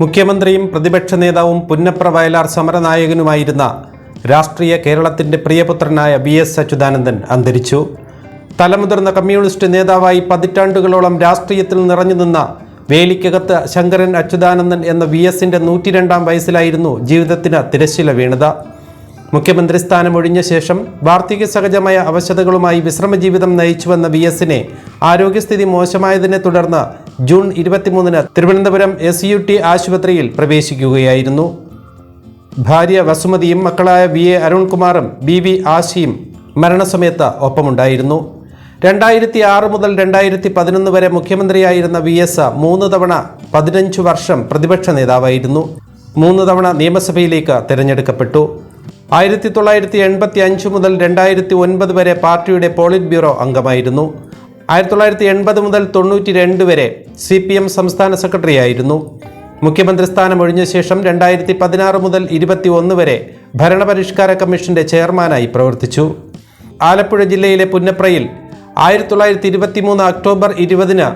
മുഖ്യമന്ത്രിയും പ്രതിപക്ഷ നേതാവും പുന്നപ്ര വയലാർ സമരനായകനുമായിരുന്ന രാഷ്ട്രീയ കേരളത്തിന്റെ പ്രിയപുത്രനായ വി എസ് അച്യുതാനന്ദൻ അന്തരിച്ചു. തലമുതിർന്ന കമ്മ്യൂണിസ്റ്റ് നേതാവായി പതിറ്റാണ്ടുകളോളം രാഷ്ട്രീയത്തിൽ നിറഞ്ഞു നിന്ന വേലിക്കകത്ത് ശങ്കരൻ അച്യുതാനന്ദൻ എന്ന വി എസിന്റെ നൂറ്റിരണ്ടാം വയസ്സിലായിരുന്നു ജീവിതത്തിന് തിരശ്ശില വീണത്. മുഖ്യമന്ത്രി സ്ഥാനം ഒഴിഞ്ഞ ശേഷം വാർദ്ധക്യ സഹജമായ അവശതകളുമായി വിശ്രമജീവിതം നയിച്ചുവന്ന വി എസിനെ ആരോഗ്യസ്ഥിതി മോശമായതിനെ തുടർന്ന് ജൂൺ ഇരുപത്തിമൂന്നിന് തിരുവനന്തപുരം എസ് യു ടി ആശുപത്രിയിൽ പ്രവേശിക്കുകയായിരുന്നു. ഭാര്യ വസുമതിയും മക്കളായ വി എ അരുൺകുമാറും ബി വി ആശിയും മരണസമയത്ത് ഒപ്പമുണ്ടായിരുന്നു. രണ്ടായിരത്തി ആറ് മുതൽ രണ്ടായിരത്തി പതിനൊന്ന് വരെ മുഖ്യമന്ത്രിയായിരുന്ന വി എസ് മൂന്ന് തവണ പതിനഞ്ച് വർഷം പ്രതിപക്ഷ നേതാവായിരുന്നു. മൂന്ന് തവണ നിയമസഭയിലേക്ക് തിരഞ്ഞെടുക്കപ്പെട്ടു. ആയിരത്തി തൊള്ളായിരത്തി എൺപത്തി അഞ്ച് മുതൽ രണ്ടായിരത്തി ഒൻപത് വരെ പാർട്ടിയുടെ പോളിറ്റ് ബ്യൂറോ അംഗമായിരുന്നു. ആയിരത്തി തൊള്ളായിരത്തി എൺപത് മുതൽ തൊണ്ണൂറ്റി രണ്ട് വരെ സി പി എം സംസ്ഥാന സെക്രട്ടറി ആയിരുന്നു മുഖ്യമന്ത്രി സ്ഥാനം ഒഴിഞ്ഞ ശേഷം രണ്ടായിരത്തി പതിനാറ് മുതൽ ഇരുപത്തി ഒന്ന് വരെ ഭരണപരിഷ്കാര കമ്മീഷന്റെ ചെയർമാനായി പ്രവർത്തിച്ചു. ആലപ്പുഴ ജില്ലയിലെ പുന്നപ്രയിൽ ആയിരത്തി തൊള്ളായിരത്തി ഇരുപത്തി മൂന്ന് ഒക്ടോബർ ഇരുപതിന്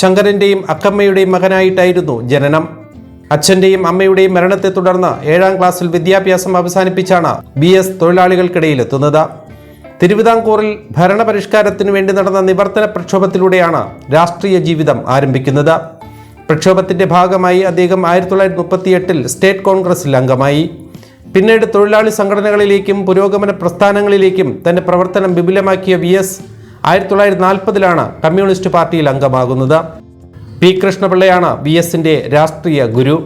ശങ്കരന്റെയും അക്കമ്മയുടെയും മകനായിട്ടായിരുന്നു ജനനം. അച്ഛന്റെയും അമ്മയുടെയും മരണത്തെ തുടർന്ന് ഏഴാം ക്ലാസ്സിൽ വിദ്യാഭ്യാസം അവസാനിപ്പിച്ചാണ് ബി എസ് തൊഴിലാളികൾക്കിടയിലെത്തുന്നത്. തിരുവിതാംകൂറിൽ ഭരണപരിഷ്കാരത്തിനു വേണ്ടി നടന്ന നിവർത്തന പ്രക്ഷോഭത്തിലൂടെയാണ് രാഷ്ട്രീയ ജീവിതം ആരംഭിക്കുന്നത്. പ്രക്ഷോഭത്തിന്റെ ഭാഗമായി അദ്ദേഹം ആയിരത്തി തൊള്ളായിരത്തി മുപ്പത്തി എട്ടിൽ സ്റ്റേറ്റ് കോൺഗ്രസിൽ അംഗമായി. പിന്നീട് തൊഴിലാളി സംഘടനകളിലേക്കും പുരോഗമന പ്രസ്ഥാനങ്ങളിലേക്കും തന്റെ പ്രവർത്തനം വിപുലമാക്കിയ വി എസ് ആയിരത്തി തൊള്ളായിരത്തി നാൽപ്പതിലാണ് കമ്മ്യൂണിസ്റ്റ് പാർട്ടിയിൽ അംഗമാകുന്നത്. പി കൃഷ്ണപിള്ളയാണ് വി എസിന്റെ രാഷ്ട്രീയ ഗുരു.